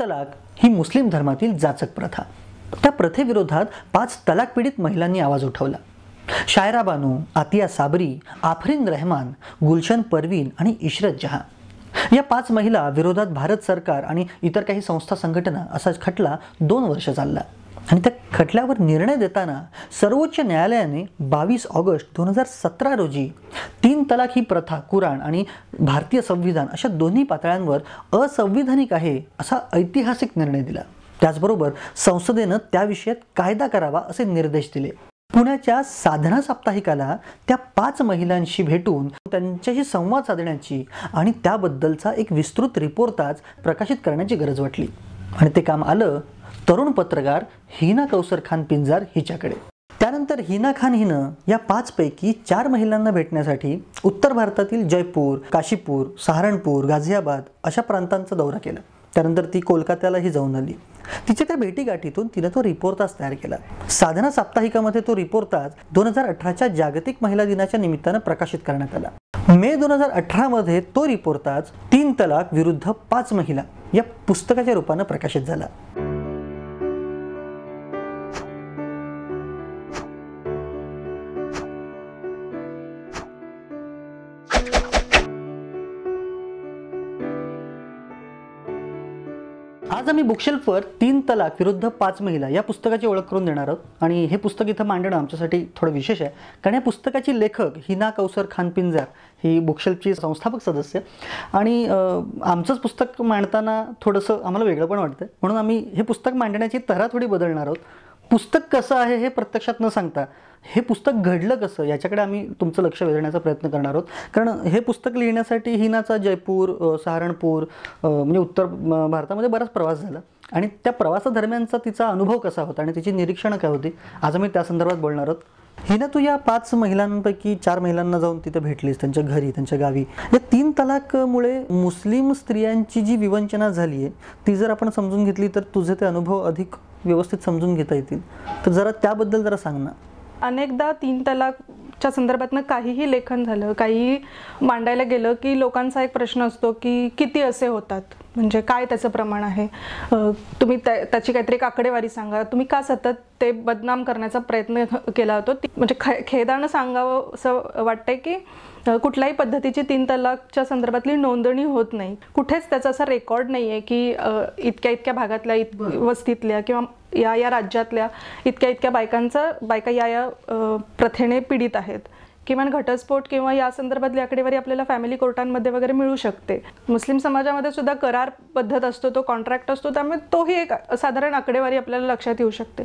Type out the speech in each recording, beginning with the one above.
तलाक ही मुस्लिम धर्मातील जाचक प्रथा. त्या प्रथेविरोधात पाच तलाक पीडित महिलांनी आवाज उठवला. शायरा बानू आतिया साबरी आफरीन रहमान गुलशन परवीन आणि इशरत जहां. या पाच महिला विरोधात भारत सरकार आणि इतर काही संस्था संघटना असा खटला दोन वर्ष चालला. आणि त्या खटल्यावर निर्णय देताना सर्वोच्च न्यायालयाने बावीस ऑगस्ट दोन हजार सतरा रोजी तीन तलाक ही प्रथा कुराण आणि भारतीय संविधान अशा दोन्ही पातळ्यांवर असंविधानिक आहे असा ऐतिहासिक निर्णय दिला. त्याचबरोबर संसदेनं त्या विषयात कायदा करावा असे निर्देश दिले. पुण्याच्या साधना साप्ताहिकाला त्या पाच महिलांशी भेटून त्यांच्याशी संवाद साधण्याची आणि त्याबद्दलचा एक विस्तृत रिपोर्ट आज प्रकाशित करण्याची गरज वाटली. आणि ते काम आलं तरुण पत्रकार हिना कौसर खान पिंजार हिच्याकडे. त्यानंतर हिना खान हिनं या पाचपैकी चार महिलांना भेटण्यासाठी उत्तर भारतातील जयपूर काशीपूर सहारणपूर गाझियाबाद अशा प्रांतांचा दौरा केला. त्यानंतर ती कोलकात्यालाही जाऊन आली. तिच्या त्या भेटीगाठीतून तिनं तो रिपोर्ताज तयार केला. साधना साप्ताहिकामध्ये तो रिपोर्ताज दोन हजार अठराच्या जागतिक महिला दिनाच्या निमित्तानं प्रकाशित करण्यात आला. मे दोन हजार अठरामध्ये तो रिपोर्टाज तीन तलाक विरुद्ध पाच महिला या पुस्तकाच्या रूपानं प्रकाशित झाला. आज आम्ही बुकशेल्फवर तीन तलाक विरुद्ध पाच महिला या पुस्तकाची ओळख करून देणार आहोत. आणि हे पुस्तक इथं मांडणं आमच्यासाठी थोडं विशेष आहे. कारण या पुस्तकाची लेखक हिना कौसर खान पिंजार ही बुकशेल्फची संस्थापक सदस्य. आणि आमचंच पुस्तक मांडताना थोडंसं आम्हाला वेगळं पण वाटतं म्हणून आम्ही हे पुस्तक मांडण्याची तरा थोडी बदलणार आहोत. पुस्तक कसं आहे हे प्रत्यक्षात न सांगता हे पुस्तक घडलं कसं? याच्याकडे आम्ही तुमचं लक्ष वेधण्याचा प्रयत्न करणार आहोत. कारण हे पुस्तक लिहिण्यासाठी हिनाचा जयपूर सहारणपूर म्हणजे उत्तर भारतामध्ये बराच प्रवास झाला. आणि त्या प्रवासादरम्यानचा तिचा अनुभव कसा होता आणि तिची निरीक्षणं काय होती? आज आम्ही त्या संदर्भात बोलणार आहोत. हिनं तू या पाच महिलांपैकी चार महिलांना जाऊन तिथे भेटलीस त्यांच्या घरी त्यांच्या गावी. या तीन तलाकमुळे मुस्लिम स्त्रियांची जी विवंचना झाली आहे ती जर आपण समजून घेतली तर तुझे ते अनुभव अधिक व्यवस्थित समजून घेता येतील. तर जरा त्याबद्दल जरा सांग ना. अनेकदा तीन तलाकच्या संदर्भातनं काहीही लेखन झालं काहीही मांडायला गेलं की लोकांचा एक प्रश्न असतो की किती असे होतात? म्हणजे काय त्याचं प्रमाण आहे? तुम्ही त्याची काहीतरी आकडेवारी सांगा. तुम्ही का सतत ते बदनाम करण्याचा प्रयत्न केला होतो? म्हणजे खे खेदानं सांगावं असं वाटतंय की कुठल्याही पद्धतीची तीन तलाकच्या संदर्भातली नोंदणी होत नाही. कुठेच त्याचा असा रेकॉर्ड नाही आहे की इतक्या इतक्या भागातल्या इत वस्तीतल्या किंवा या या राज्यातल्या इतक्या इतक्या बायकांचा बायका या या प्रथेने पीडित आहेत. किमान घटस्फोट किंवा या संदर्भातली आकडेवारी आपल्याला फॅमिली कोर्टांमध्ये वगैरे मिळू शकते. मुस्लिम समाजामध्ये सुद्धा करार पद्धत असतो तो कॉन्ट्रॅक्ट असतो त्यामुळे तोही एक साधारण आकडेवारी आपल्याला लक्षात येऊ शकते.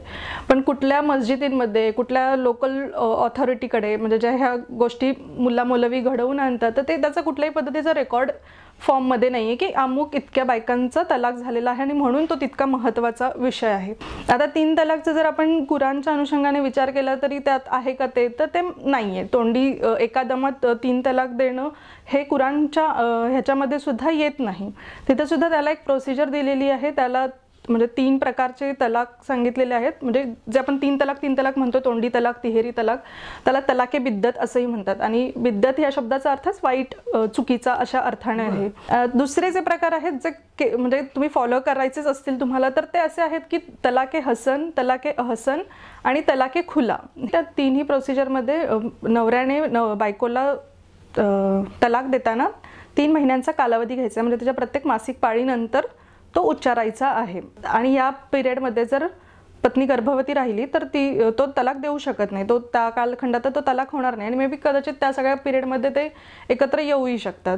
पण कुठल्या मस्जिदींमध्ये कुठल्या लोकल ऑथॉरिटीकडे म्हणजे ज्या ह्या गोष्टी मुला मुलवी घडवून आणतात तर ते त्याचा कुठल्याही पद्धतीचा रेकॉर्ड फॉर्ममध्ये नाही आहे की अमुक इतक्या बायकांचा तलाक झालेला आहे आणि म्हणून तो तितका महत्त्वाचा विषय आहे. आता तीन तलाकचा जर आपण कुराणच्या अनुषंगाने विचार केला तरी त्यात आहे का ते? तर ते नाही आहे तोंडी एका दमात तीन तलाक देणं हे कुराणच्या ह्याच्यामध्ये सुद्धा येत नाही. तिथेसुद्धा त्याला एक प्रोसिजर दिलेली आहे. त्याला म्हणजे तीन प्रकारचे तलाक सांगितलेले आहेत. म्हणजे जे आपण तीन तलाक तीन तलाक म्हणतो तोंडी तलाक तिहेरी तलाक त्याला तलाके बिद्दत असंही म्हणतात. आणि बिद्दत या शब्दाचा अर्थच वाईट चुकीचा अशा अर्थाने आहे. दुसरे जे प्रकार आहेत जे म्हणजे तुम्ही फॉलो करायचेच असतील तुम्हाला तर ते असे आहेत की तलाके हसन तलाके अहसन आणि तलाके खुला. त्या तिन्ही प्रोसिजरमध्ये नवऱ्याने न बायकोला तलाक देताना तीन महिन्यांचा कालावधी घ्यायचा म्हणजे त्याच्या प्रत्येक मासिक पाळीनंतर तो उच्चारायचा आहे. आणि या पिरियडमध्ये जर पत्नी गर्भवती राहिली तर ती तो तलाक देऊ शकत नाही. तो त्या कालखंडात तो तलाक होणार नाही. आणि मे बी कदाचित त्या सगळ्या पिरियडमध्ये ते एकत्र येऊही शकतात.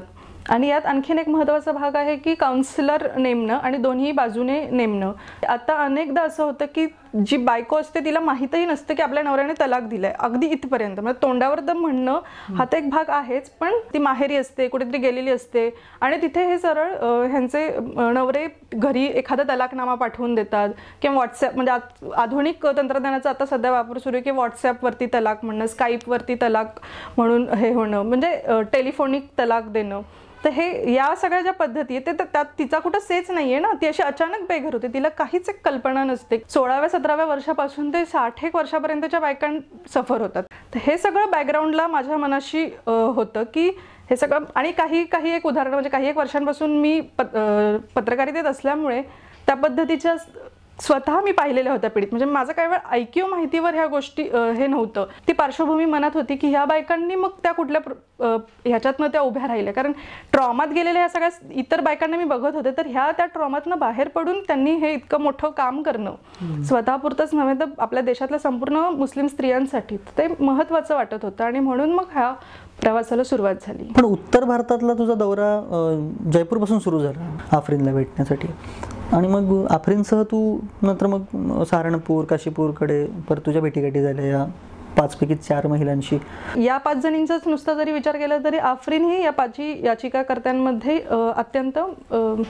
आणि यात आणखीन एक महत्त्वाचा भाग आहे की काउन्सिलर नेमणं आणि दोन्ही बाजूने नेमणं. आता अनेकदा असं होतं की जी बायको असते तिला माहीतही नसतं की आपल्या नवऱ्याने तलाक दिलाय. अगदी इथपर्यंत. म्हणजे तोंडावर तर म्हणणं हा तर एक भाग आहेच पण ती माहेरी असते कुठेतरी गेलेली असते. आणि तिथे हे सरळ ह्यांचे नवरे घरी एखादा तलाकनामा पाठवून देतात किंवा व्हॉट्सॲप म्हणजे आधुनिक तंत्रज्ञानाचा आता सध्या वापर सुरू आहे की व्हॉट्सॲपवरती तलाक म्हणणं स्काईपवरती तलाक म्हणून हे होणं म्हणजे टेलिफोनिक तलाक देणं. तर हे या सगळ्या ज्या पद्धती आहे ते त्यात तिचा कुठं सेच नाही आहे ना. ती अशी अचानक बेघर होते. तिला काहीच एक कल्पना नसते. सोळाव्या सतराव्या वर्षापासून ते साठ एक वर्षापर्यंतच्या बायकां सफर होतात. तर हे सगळं बॅकग्राऊंडला माझ्या मनाशी होतं की हे सगळं आणि काही काही एक उदाहरण म्हणजे काही एक वर्षांपासून मी पत्रकारितेत असल्यामुळे त्या पद्धतीच्या स्वतः मी पाहिलेल्या होत्या पीडित. म्हणजे माझं काही वेळ ऐकीव माहितीवर ह्या गोष्टी हे नव्हतं. ती पार्श्वभूमी मनात होती की ह्या बायकांनी मग त्या कुठल्या ह्याच्यातनं त्या उभ्या राहिल्या. कारण ट्रॉमात गेलेल्या ह्या सगळ्या इतर बायकांना मी बघत होते तर ह्या त्या ट्रॉमातनं बाहेर पडून त्यांनी हे इतकं मोठं काम करणं स्वतःपुरतंच नव्हे तर आपल्या देशातल्या संपूर्ण मुस्लिम स्त्रियांसाठी ते महत्त्वाचं वाटत होतं. आणि म्हणून मग ह्या प्रवासाला सुरुवात झाली. पण उत्तर भारतातला तुझा दौरा जयपूरपासून सुरू झाला आफरीनला भेटण्यासाठी. आणि मग आफरीनसह तू नंतर मग सहारणपूर काशीपूरकडे परत तुझ्या भेटीगाठी झाल्या या पाचपैकी चार महिलांशी. या पाच जणींचाच नुसता जरी विचार केला तरी आफ्रिन ही या पाची याचिकाकर्त्यांमध्ये अत्यंत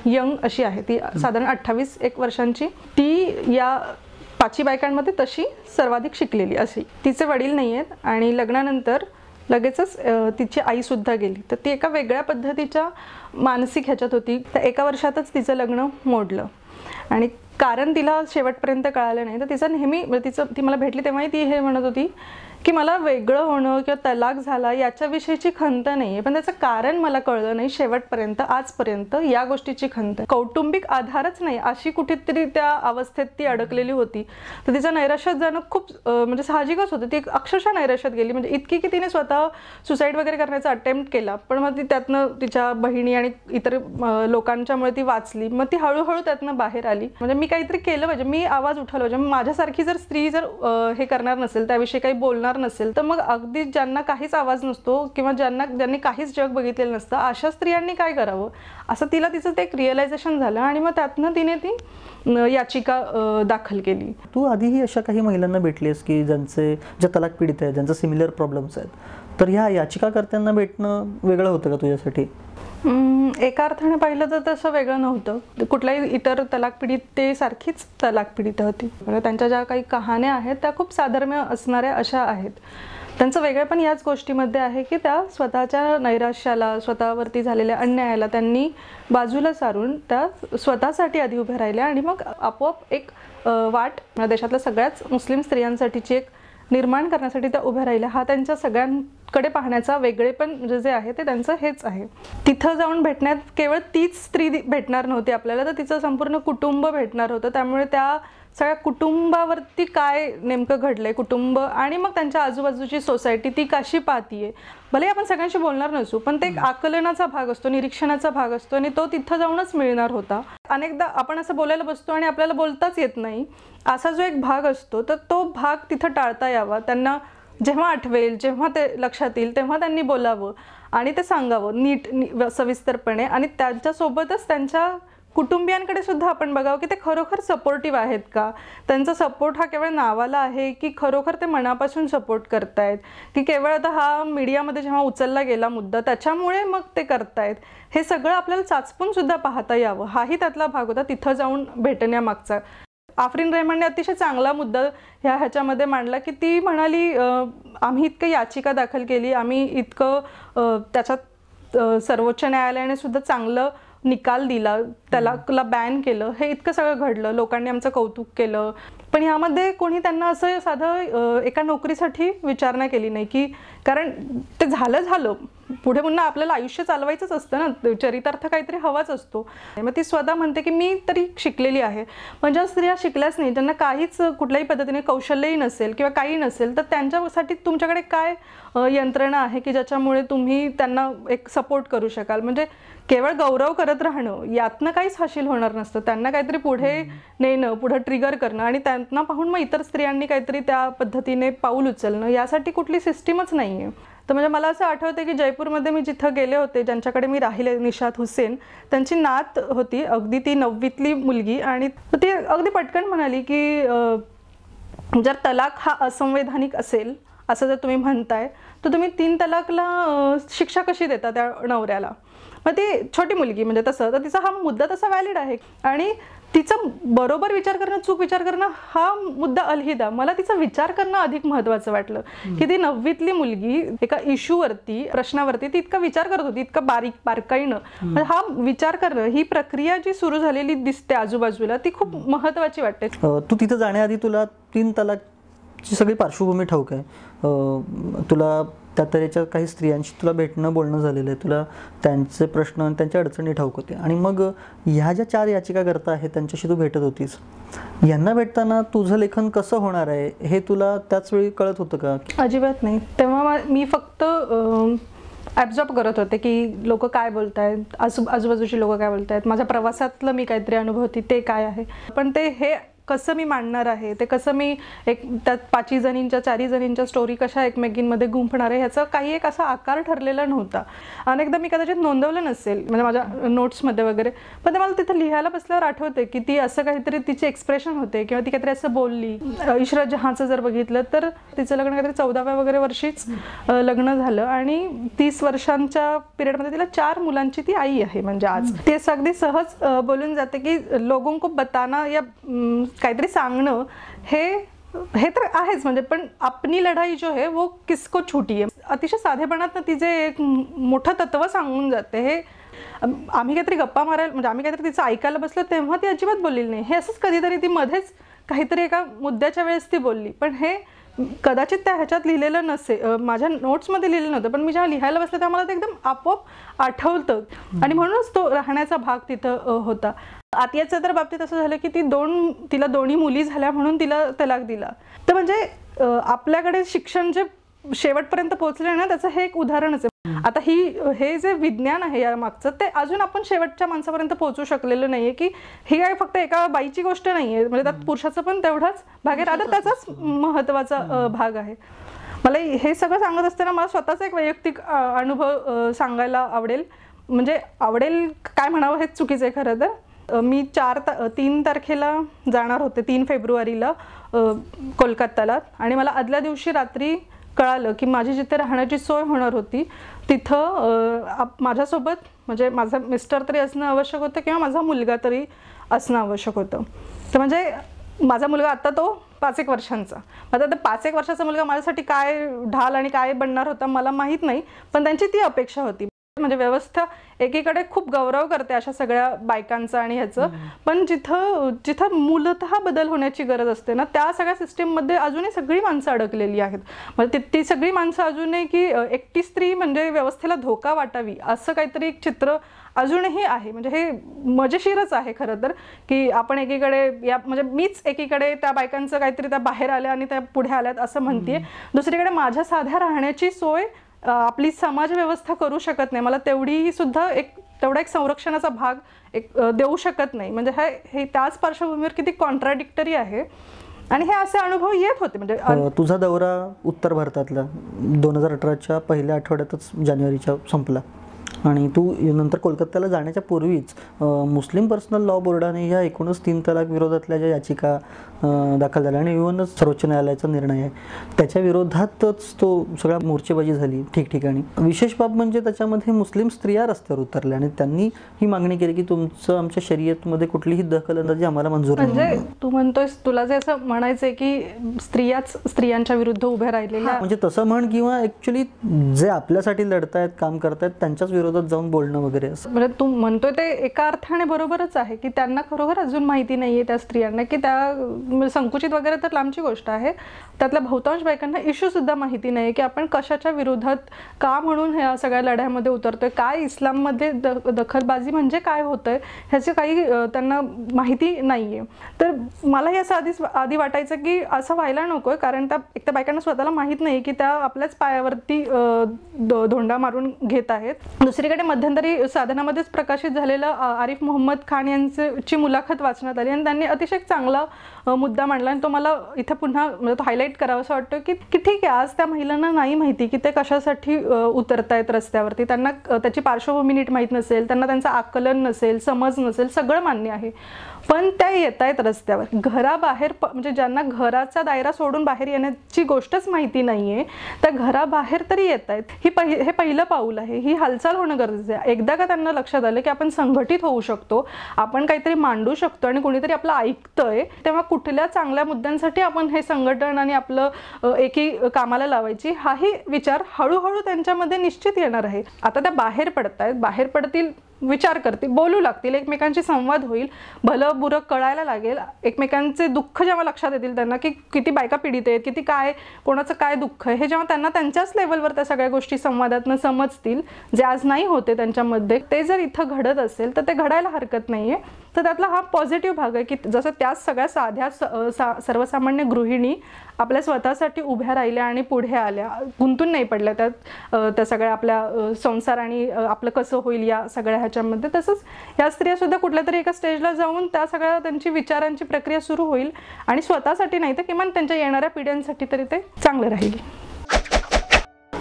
यंग अशी आहे. ती साधारण अठ्ठावीस एक वर्षांची. ती या पाची बायकांमध्ये तशी सर्वाधिक शिकलेली अशी. तिचे वडील नाही आहेत आणि लग्नानंतर लगेचच तिची आई सुद्धा गेली. तर ती एका वेगळ्या पद्धतीच्या मानसिक ह्याच्यात होती. तर एका वर्षातच तिचं लग्न मोडलं. आणि कारण तिला शेवटपर्यंत कळालं नाही. तर तिचं नेहमी तिचं ती मला भेटली तेव्हाही ती हे म्हणत होती की मला वेगळं होणं किंवा तलाक झाला याच्याविषयीची खंत नाही आहे पण त्याचं कारण मला कळलं नाही शेवटपर्यंत आजपर्यंत या गोष्टीची खंत कौटुंबिक आधारच नाही. अशी कुठेतरी त्या अवस्थेत ती अडकलेली होती. तर तिचं नैराश्यात जाणं खूप म्हणजे साहजिकच होतं. ती अक्षरशः नैराश्यात गेली. म्हणजे इतकी की तिने स्वतः सुसाईड वगैरे करण्याचा अटेम्प्ट केला. पण मग ती त्यातनं तिच्या बहिणी आणि इतर लोकांच्यामुळे ती वाचली. मग ती हळूहळू त्यातनं बाहेर आली. म्हणजे मी काहीतरी केलं पाहिजे. मी आवाज उठवला पाहिजे. मग माझ्यासारखी जर स्त्री जर हे करणार नसेल त्याविषयी काही बोलणार नसेल तर मग अगदी ज्यांना काहीच आवाज नसतो किंवा ज्यांना ज्यांनी काहीच जग बघितलेलं नसतं अशा स्त्रियांनी काय करावं? असं तिला तिचं ते एक रिअलायझेशन झालं आणि मग त्यातनं तिने ती याचिका दाखल केली. तू आधीही अशा काही महिलांना भेटलीस की ज्यांचे ज्या तलाक पीडित आहेत ज्यांचं सिमिलर प्रॉब्लेम्स आहेत? तर ह्या याचिकाकर्त्यांना भेटणं वेगळं होतं का तुझ्यासाठी? एका अर्थाने पाहिलं तर तसं वेगळं नव्हतं. कुठल्याही इतर तलाक पीडित ते सारखीच तलाक पीडित होती त्यांच्या ज्या काही कहाण्या आहेत त्या खूप साधर्म्य असणाऱ्या अशा आहेत. त्यांचं वेगळेपण याच गोष्टीमध्ये आहे की त्या स्वतःच्या नैराश्याला स्वतःवरती झालेल्या अन्यायाला त्यांनी बाजूला सारून त्या स्वतःसाठी आधी उभ्या राहिल्या आणि मग आपोआप एक वाट देशातल्या सगळ्याच मुस्लिम स्त्रियांसाठीची एक निर्माण करण्यासाठी त्या उभ्या राहिल्या. हा त्यांच्या सगळ्यां सगळ्यांकडे पाहण्याचा वेगळेपण जे आहे ते त्यांचं हेच आहे. तिथं जाऊन भेटण्यात केवळ तीच स्त्री भेटणार नव्हती आपल्याला तर तिचं संपूर्ण कुटुंब भेटणार होतं. त्यामुळे त्या सगळ्या कुटुंबावरती काय नेमकं घडलंय? कुटुंब आणि मग त्यांच्या आजूबाजूची सोसायटी ती कशी पाहतीये? भले आपण सगळ्यांशी बोलणार नसू पण ते एक आकलनाचा भाग असतो निरीक्षणाचा भाग असतो आणि तो तिथं जाऊनच मिळणार होता. अनेकदा आपण असं बोलायला बसतो आणि आपल्याला बोलताच येत नाही. असा जो एक भाग असतो तर तो भाग तिथं टाळता यावा. त्यांना जेव्हा आठवेल जेव्हा ते लक्षात येईल तेव्हा त्यांनी बोलावं आणि ते सांगावं नीट नी सविस्तरपणे. आणि त्यांच्यासोबतच त्यांच्या कुटुंबियांकडे सुद्धा आपण बघावं की ते खरोखर सपोर्टिव्ह आहेत का? त्यांचा सपोर्ट हा केवळ नावाला आहे की खरोखर ते मनापासून सपोर्ट करतायत? की केवळ आता हा मीडियामध्ये जेव्हा उचलला गेला मुद्दा त्याच्यामुळे मग ते करतायत? हे सगळं आपल्याला चाचपून सुद्धा पाहता यावं. हाही त्यातला भाग होता. तिथं जाऊन भेटण्यामागचा. आफरीन रेहमानने अतिशय चांगला मुद्दा ह्या ह्याच्यामध्ये मांडला की ती म्हणाली आम्ही इतकं याचिका दाखल केली आम्ही इतकं त्याच्यात सर्वोच्च न्यायालयाने सुद्धा चांगलं निकाल दिला त्याला बॅन केलं हे इतकं सगळं घडलं लोकांनी आमचं कौतुक केलं. पण ह्यामध्ये कोणी त्यांना असं साधं एका नोकरीसाठी विचारणा केली नाही की कारण ते झालं झालं. पुढे पुन्हा आपल्याला आयुष्य चालवायचंच असतं ना. चरितार्थ काहीतरी हवाच असतो. मग ती स्वतः म्हणते की मी तरी शिकलेली आहे. पण ज्या स्त्रिया शिकल्याच नाही. ज्यांना काहीच कुठल्याही पद्धतीने कौशल्यही नसेल किंवा काही नसेल तर त्यांच्यासाठी तुमच्याकडे काय यंत्रणा आहे की ज्याच्यामुळे तुम्ही त्यांना एक सपोर्ट करू शकाल? म्हणजे केवळ गौरव करत राहणं यातनं काहीच हाशील होणार नसतं. त्यांना काहीतरी पुढे नेणं पुढे ट्रिगर करणं आणि त्यांना पाहून मग इतर स्त्रियांनी काहीतरी त्या पद्धतीने पाऊल उचलणं यासाठी कुठली सिस्टीमच नाही आहे तर म्हणजे मला असं आठवते की जयपूरमध्ये मी जिथं गेले होते ज्यांच्याकडे मी राहिले निशात हुसेन त्यांची नात होती. अगदी ती नववीतली मुलगी आणि ती अगदी पटकन म्हणाली की जर तलाक हा असंवैधानिक असेल असं जर तुम्ही म्हणताय तर तुम्ही तीन तलाकला शिक्षा कशी देता त्या नवऱ्याला? मग ती छोटी मुलगी म्हणजे तसं तर तिचा हा मुद्दा तसा व्हॅलिड आहे. आणि तिचं बरोबर विचार करणं चूक विचार करणं हा मुद्दा अलहिदा. मला तिचा विचार करणं अधिक महत्त्वाचं वाटलं. की ती नववीतली मुलगी एका इश्यूवरती प्रश्नावरती ती इतका विचार करत होती इतका बारीक बारकाईनं. हा विचार करणं ही प्रक्रिया जी सुरू झालेली दिसते आजूबाजूला ती खूप महत्त्वाची वाटते. तू तिथं जाण्याआधी तुला तीन तलाकची सगळी पार्श्वभूमी ठाऊक आहे. तुला त्या तऱ्हेच्या काही स्त्रियांशी तुला भेटणं बोलणं झालेलं आहे. तुला त्यांचे प्रश्न आणि त्यांच्या अडचणी ठाऊक होते. आणि मग ह्या ज्या चार याचिकाकर्ता आहेत त्यांच्याशी तू भेटत होतीस. यांना भेटताना तुझं लेखन कसं होणार आहे हे तुला त्याच वेळी कळत होतं का? अजिबात नाही. तेव्हा मी फक्त ॲब्झॉर्ब करत होते की लोक काय बोलत आहेत आजू आजूबाजूची लोक काय बोलत आहेत माझ्या प्रवासातलं मी काहीतरी अनुभवती ते काय आहे. पण ते हे कसं मी मांडणार आहे? ते कसं मी एक त्यात पाचही जणींच्या चारही जणींच्या स्टोरी कशा एकमेकींमध्ये गुंफणार आहे? ह्याचा काही एक असा आकार ठरलेला नव्हता. अनेकदा मी कदाचित नोंदवलं नसेल म्हणजे माझ्या नोट्समध्ये वगैरे पण ते मला तिथं लिहायला बसल्यावर आठवते की ती असं काहीतरी तिचे एक्सप्रेशन होते किंवा ती काहीतरी असं बोलली. इशरा जहाचं जहांचं जर बघितलं तर तिचं लग्न काहीतरी चौदाव्या वगैरे वर्षीच लग्न झालं. आणि तीस वर्षांच्या पिरियडमध्ये तिला चार मुलांची ती आई आहे म्हणजे आज. ते अगदी सहज बोलून जाते की लोगों को बताना या काहीतरी सांगणं हे हे तर आहेच. म्हणजे पण आपली लढाई जो है वो किसको छुटी आहे? अतिशय साधेपणात तिचे एक मोठं तत्व सांगून जाते हे आम्ही काहीतरी गप्पा मारायला म्हणजे आम्ही काहीतरी तिचं ऐकायला बसलो तेव्हा ती अजिबात बोललेली नाही. हे असंच कधीतरी ती मध्येच काहीतरी एका मुद्द्याच्या वेळेस ती बोलली. पण हे कदाचित त्या ह्याच्यात लिहिलेलं नसे माझ्या नोट्समध्ये लिहिलेलं नव्हतं पण मी जेव्हा लिहायला बसले तेव्हा मला ते एकदम आपोआप आठवतं. आणि म्हणूनच तो राहण्याचा भाग तिथं होता. आत्याच्या तर बाबतीत असं झालं की ती दोन तिला दोन्ही मुली झाल्या म्हणून तिला तलाक दिला. तर म्हणजे आपल्याकडे शिक्षण जे शेवटपर्यंत पोहोचले ना त्याचं हे एक उदाहरणच आहे. आता ही हे जे विज्ञान आहे या मागचं ते अजून आपण शेवटच्या माणसापर्यंत पोहोचू शकलेलं नाहीये की ही काय फक्त एका बाईची गोष्ट नाहीये. म्हणजे त्यात पुरुषाचं पण तेवढाच भाग आहे आता त्याचाच महत्त्वाचा भाग आहे. मला हे सगळं सांगत असताना मला स्वतःचा एक वैयक्तिक अनुभव सांगायला आवडेल. म्हणजे आवडेल काय म्हणावं हेच चुकीचं आहे खरं तर. मी चार ता तीन तारखेला जाणार होते तीन फेब्रुवारीला कोलकात्याला. आणि मला आदल्या दिवशी रात्री कळालं की माझी जिथे राहण्याची सोय होणार होती तिथं आप- माझ्यासोबत म्हणजे माझा मिस्टर तरी असणं आवश्यक होतं किंवा माझा मुलगा तरी असणं आवश्यक होतं. तर म्हणजे माझा मुलगा आता तो पाच एक वर्षांचा. आता तर पाच एक वर्षाचा मुलगा माझ्यासाठी काय ढाल आणि काय बनणार होता मला माहीत नाही पण त्यांची ती अपेक्षा होती. म्हणजे व्यवस्था एकीकडे खूप गौरव करते अशा सगळ्या बायकांचा आणि ह्याचं. पण जिथं जिथं मूलतः बदल होण्याची गरज असते ना त्या सगळ्या सिस्टीममध्ये अजूनही सगळी माणसं अडकलेली आहेत. म्हणजे ती- ती सगळी माणसं अजूनही की एकटी स्त्री म्हणजे व्यवस्थेला धोका वाटावी असं काहीतरी एक चित्र अजूनही आहे. म्हणजे हे मजेशीरच आहे खरं तर की आपण एकीकडे या म्हणजे मीच एकीकडे त्या बायकांचं काहीतरी त्या बाहेर आल्या आणि त्या पुढे आल्यात असं म्हणते दुसरीकडे माझ्या साध्या राहण्याची सोय आपली समाज व्यवस्था करू शकत नाही. मला तेवढी सुद्धा एक तेवढा एक संरक्षणाचा भाग एक देऊ शकत नाही. म्हणजे हे हे त्याच पार्श्वभूमीवर किती कॉन्ट्राडिक्टरी आहे. आणि हे असे अनुभव येत होते. म्हणजे तुझा दौरा उत्तर भारतातला दोन हजार अठराच्या पहिल्या आठवड्यातच जानेवारीच्या संपला. आणि तू नंतर कोलकात्याला जाण्याच्या पूर्वीच मुस्लिम पर्सनल लॉ बोर्डाने ह्या एकूणच तीन तलाक विरोधातल्या ज्या याचिका दाखल झाल्या आणि इव्हनच सर्वोच्च न्यायालयाचा निर्णय आहे. त्याच्या विरोधातच तो सगळा मोर्चेबाजी झाली ठिकठिकाणी. विशेष बाब म्हणजे त्याच्यामध्ये मुस्लिम स्त्रिया रस्त्यावर उतरल्या आणि त्यांनी ही मागणी केली की तुमचं आमच्या शर्यतमध्ये कुठलीही दखलंदाजी आम्हाला मंजूर नाही. म्हणजे तू म्हणतोयस तुला जे असं म्हणायचंय की स्त्रियाच स्त्रियांच्या विरुद्ध उभ्या राहिलेल्या म्हणजे तसं म्हण किंवा ऍक्च्युली जे आपल्यासाठी लढतायत काम करतायत त्यांच्याच विरोधात जाऊन बोलणं वगैरे असं. म्हणजे तू म्हणतोय ते एका अर्थाने बरोबरच आहे की त्यांना खरोखर अजून माहिती नाहीये त्या स्त्रियांना की त्या म्हणजे संकुचित वगैरे तर लांबची गोष्ट आहे. त्यातल्या बहुतांश बायकांना इश्यू सुद्धा माहिती नाही की आपण कशाच्या विरोधात का म्हणून ह्या सगळ्या लढ्यामध्ये उतरतोय काय इस्लाममध्ये द दखलबाजी म्हणजे काय होतंय ह्याची काही त्यांना माहिती नाहीये. तर मलाही असं आधीच आधी वाटायचं की असं व्हायला नकोय कारण त्या एक तर बायकांना स्वतःला माहीत नाही की त्या आपल्याच पायावरती धोंडा मारून घेत आहेत. दुसरीकडे मध्यंतरी साधनामध्येच प्रकाशित झालेलं आरिफ मोहम्मद खान यांची मुलाखत वाचण्यात आली आणि त्यांनी अतिशय चांगला मुद्दा मांडला आणि तो मला इथे पुन्हा म्हणजे तो हायलाईट करावा असं वाटतं की की ठीक आहे आज त्या महिलांना नाही माहिती की ते कशासाठी अ, उतरतायत रस्त्यावरती. त्यांना त्याची पार्श्वभूमी नीट माहीत नसेल त्यांना त्यांचं आकलन नसेल समज नसेल सगळं मान्य आहे. पण त्या येत आहेत रस्त्यावर. घराबाहेर प म्हणजे ज्यांना घराचा दायरा सोडून बाहेर येण्याची गोष्टच माहिती नाही आहे त्या घराबाहेर तरी येत आहेत ही पहि हे पहिलं पाऊल आहे. ही हालचाल होणं गरजेचं आहे. एकदा का त्यांना लक्षात आलं की आपण संघटित होऊ शकतो आपण काहीतरी मांडू शकतो आणि कोणीतरी आपलं ऐकतंय तेव्हा कुठल्या चांगल्या मुद्द्यांसाठी आपण हे संघटन आणि आपलं एकी कामाला लावायची हाही विचार हळूहळू त्यांच्यामध्ये निश्चित येणार आहे. आता त्या बाहेर पडत आहेत बाहेर पडतील विचार करतील बोलू लागतील एकमेकांशी संवाद होईल भलं बुरं कळायला लागेल. एकमेकांचे दुःख जेव्हा लक्षात येतील त्यांना की किती बायका पीडित आहेत किती काय कोणाचं काय दुःख आहे हे जेव्हा त्यांना त्यांच्याच लेवलवर त्या सगळ्या गोष्टी संवादातनं समजतील. जे आज नाही होते त्यांच्यामध्ये ते जर इथं घडत असेल तर ते घडायला हरकत नाही आहे तर त्यातला हा पॉझिटिव्ह भाग आहे की जसं त्याच सगळ्या साध्या सा- सर्वसामान्य गृहिणी आपल्या स्वतःसाठी उभ्या राहिल्या आणि पुढे आल्या. गुंतून नाही पडल्या त्यात त्या सगळ्या आपल्या संसार आणि आपलं कसं होईल या सगळ्या ह्याच्यामध्ये. तसंच या स्त्रिया सुद्धा कुठल्या तरी एका स्टेजला जाऊन त्या सगळ्या त्यांची विचारांची प्रक्रिया सुरू होईल आणि स्वतःसाठी नाही तर किमान त्यांच्या येणाऱ्या पिढ्यांसाठी तरी ते चांगलं राहील.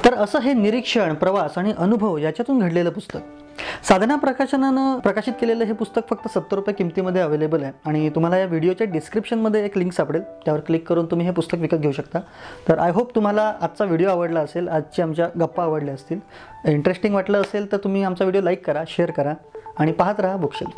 तर असं हे निरीक्षण प्रवास आणि अनुभव याच्यातून घडलेलं पुस्तक. साधना प्रकाशनानं प्रकाशित केलेलं हे पुस्तक फक्त सत्तर रुपये किमतीमध्ये अवेलेबल आहे. आणि तुम्हाला या व्हिडिओच्या डिस्क्रिप्शनमध्ये एक लिंक सापडेल. त्यावर क्लिक करून तुम्ही हे पुस्तक विकत घेऊ शकता. तर आय होप तुम्हाला आजचा व्हिडिओ आवडला असेल. आजची आमच्या गप्पा आवडल्या असतील. इंटरेस्टिंग वाटलं असेल तर तुम्ही आमचा व्हिडिओ लाईक करा शेअर करा आणि पाहत राहा बुकशेल